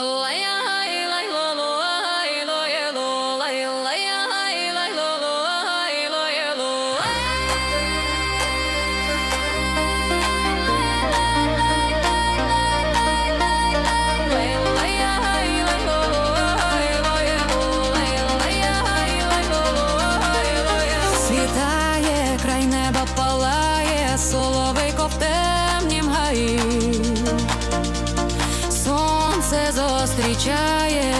Oh, yeah. все зустрічає.